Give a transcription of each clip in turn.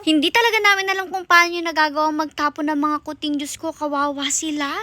Hindi talaga namin alam kung paano yung nagagawang magtapon ng mga kuting. Diyos ko, kawawa sila.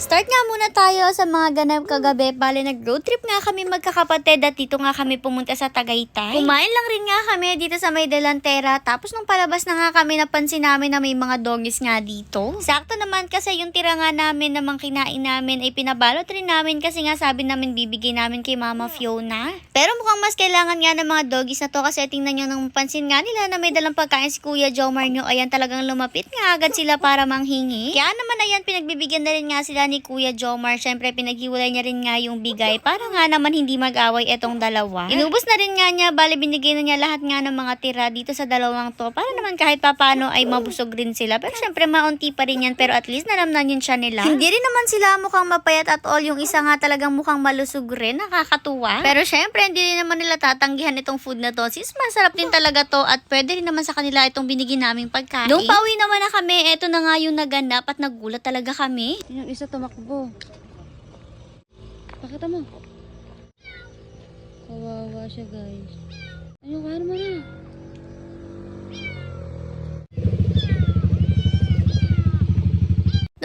Start nga muna tayo sa mga ganap kagabi. Bale, nag-road trip nga kami magkakapatid at dito nga kami pumunta sa Tagaytay. Kumain lang rin nga kami dito sa may delantera. Tapos nung palabas na nga kami, napansin namin na may mga doggies nga dito. Sakto naman kasi yung tira nga namin namang kinain namin ay pinabalot rin namin kasi nga sabi namin bibigay namin kay Mama Fiona. Pero mukhang mas kailangan nga ng mga doggies na to kasi tingnan nyo nung pansin nga nila na may dalang pagkain si Kuya Jomar nyo. Ayan talagang lumapit nga agad sila para manghingi. Kaya naman ayan pinagbibigyan na rin nga sila ni Kuya Jomar. Syempre pinaghiwalay niya rin nga yung bigay para nga naman hindi mag-away etong dalawa. Inubos na rin nga niya, bali binigay na niya lahat nga ng mga tira dito sa dalawang to para naman kahit papano ay mabusog rin sila. Pero syempre maunti pa rin yan pero at least nalamnan yun siya nila. Hindi rin naman sila mukhang mapayat at all. Yung isa nga talagang mukhang malusog rin, nakakatuwa. Pero syempre hindi rin naman nila tatanggihan itong food na to. Sis, masarap din talaga to at pwede rin naman sa kanila itong binigay naming pagkain. Nung pauwi naman na kami, eto na nga yung naganap at nagulat talaga kami. Yung isa tumakbo. Pakita mo. Kawawa siya guys. Ayun, kaya mo na.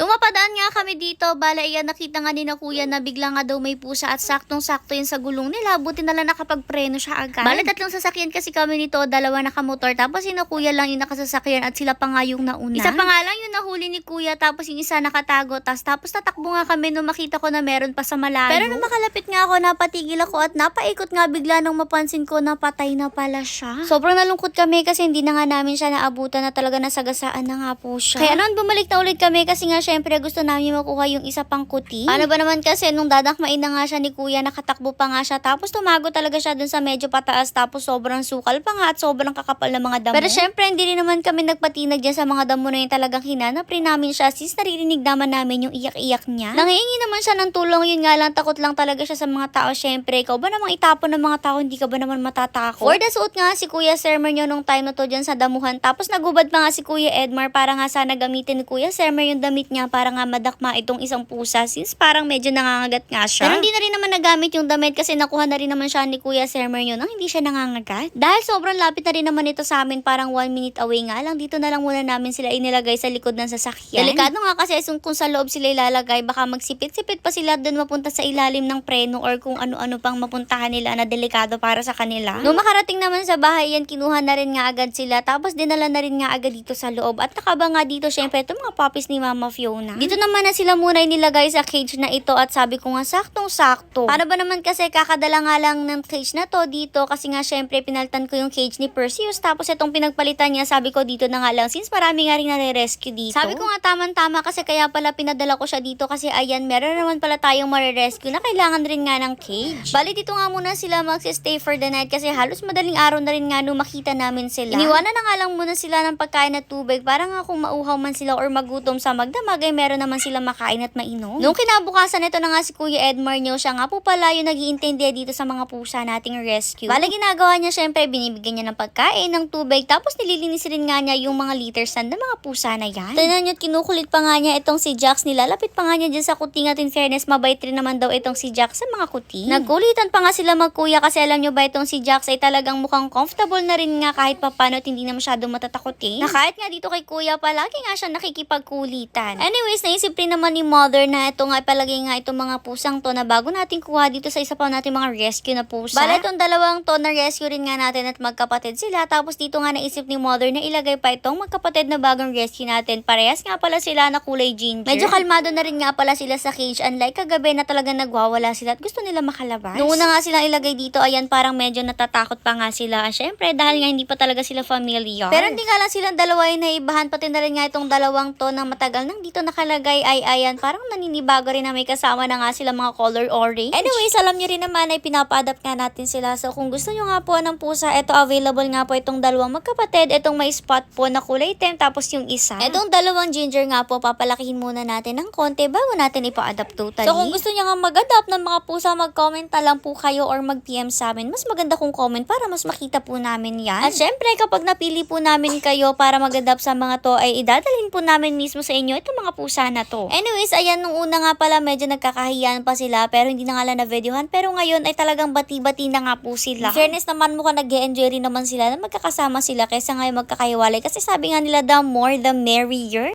Nung mapadaan nga kami dito, bala iyan nakita nga ni na kuya na bigla nga daw may pusa at saktong-sakto yun sa gulong nila. Buti na lang nakapagpreno siya agad. Bala tatlong sasakyan kasi kami nito, dalawa nakamotor. Tapos yung na kuya lang yung nakasasakyan at sila pa nga yung nauna. Isa pa nga lang yung nahuli ni kuya tapos yung isa nakatago. Tas, tapos tatakbo nga kami nung makita ko na meron pa sa malayo. Pero nung makalapit nga ako, napatigil ako at napaikot nga bigla nung mapansin ko na patay na pala siya. Sobrang nalungkot kami kasi hindi na nga namin siya naabutan na talaga nasagasaan na nga po siya. Kaya noon bumalik na ulit kami kasi nga syempre gusto namin makuha yung isa pang kuti. Ano ba naman kasi nung dadakmain na nga siya ni kuya, nakatakbo pa nga siya. Tapos tumago talaga siya dun sa medyo pataas. Tapos sobrang sukal pa nga at sobrang kakapal na mga damo. Pero syempre hindi rin naman kami nagpatinag dyan sa mga damo na yun talagang hinanap rin namin siya since naririnig naman namin yung iyak-iyak niya. Nangihingi naman siya ng tulong yun nga lang takot lang talaga siya sa mga tao. Syempre ikaw ba namang itapon ng mga tao hindi ka ba naman matatakot? For the suot nga si Kuya Sermer nyo nung time na to dyan sa damuhan. Tapos nagubad pa nga si Kuya Edmar para nga sana gamitin ni Kuya Sermer yung damit niya para nga madakma itong isang pusa since parang medyo nangangagat nga siya. Pero hindi na rin naman nagamit yung damit kasi nakuha na rin naman siya ni Kuya Sermer yun nang hindi siya nangangagat. Dahil sobrang lapit na rin naman ito sa amin parang one minute away nga lang dito na lang muna namin sila inilagay sa likod ng sasakyan. Delikado nga kasi kung, kung sa loob sila ilalagay baka magsipit-sipit pa sila doon mapunta sa ilalim ng preno or kung ano-ano pang mapuntahan nila na delikado para sa kanila. Nung makarating naman sa bahay yan kinuha na rin nga agad sila tapos dinala na rin nga agad dito sa loob at nakaba nga dito syempre itong mga puppies ni Mama Fiona. Dito naman na sila muna inilagay sa cage na ito at sabi ko nga saktong-sakto. Paano ba naman kasi kakadala nga lang ng cage na to dito kasi nga syempre pinaltan ko yung cage ni Perseus tapos itong pinagpalitan niya sabi ko dito na nga lang since marami nga rin nare-rescue dito. Sabi ko nga tamang-tama kasi kaya pala pinadala ko siya dito kasi ayan meron naman pala tayong mare-rescue na kailangan rin nga ng cage. Bali dito nga muna sila mag-stay for the night kasi halos madaling araw na rin nga nung makita namin sila. Iniwanan na nga lang muna sila ng pagkain at tubig para nga kung mauhaw man sila or magutom sa magdamag ay meron naman sila makain at mainom. Nung kinabukasan ito na nga si Kuya Edmar niyo, siya nga po pala yung nag-iintindi dito sa mga pusa nating rescue. Bala ginagawa niya syempre binibigyan niya ng pagkain, ng tubig, tapos nililinis rin nga niya yung mga litter stand ng mga pusa na yan. Tignan niyo, kinukulit pa nga niya itong si Jax, nilalapit pa nga niya dyan sa kuting at in fairness, mabait rin naman daw itong si Jax sa mga kuting. Nagkulitan pa nga sila magkuya kasi alam niyo ba itong si Jax ay talagang mukhang comfortable na rin nga kahit papano at hindi na masyado matatakotin. Na kahit nga dito kay kuya, palagi nga siya nakikipagkulitan. Anyways, naisip rin naman ni mother na ito nga palagi nga itong mga pusang to na bago natin kuha dito sa isa pa natin mga rescue na pusa. Bala itong dalawang to na rescue rin nga natin at magkapatid sila. Tapos dito nga naisip ni mother na ilagay pa itong magkapatid na bagong rescue natin. Parehas nga pala sila na kulay ginger. Medyo kalmado na rin nga pala sila sa cage. Unlike kagabi na talagang nagwawala sila at gusto nila makalabas. Noong una nga silang ilagay dito, ayan parang medyo natatakot pa nga sila. Siyempre, dahil nga hindi pa talaga sila familiar. Pero hindi nga lang silang dalawa yung naibahan. Pati na rin nga itong dalawang to na matagal nang dito nakalagay ay ayan parang naninibago rin na may kasama na nga sila mga color orange. Anyways, alam nyo rin naman ay pinapa-adapt nga natin sila. So kung gusto nyo nga po ng pusa, ito available nga po itong dalawang magkapatid. Itong may spot po na kulay itim tapos yung isa. Itong dalawang ginger nga po, papalakihin muna natin ng konti bago natin ipa-adapt totally. So kung gusto nyo nga mag-adapt ng mga pusa, mag-comment na lang po kayo or mag-PM sa amin. Mas maganda kung comment para mas makita po namin yan. At syempre, kapag napili po namin kayo para mag-adapt sa mga to, ay idadalhin po namin mismo sa inyo itong mga pusa na to. Anyways, ayan, nung una nga pala medyo nagkakahiyan pa sila pero hindi na nga lang na videohan. Pero ngayon ay talagang bati-bati na nga po sila. In fairness naman mukhang nag enjoy rin naman sila na magkakasama sila kaysa ngayon magkakahiwalay. Kasi sabi nga nila, the more the merrier.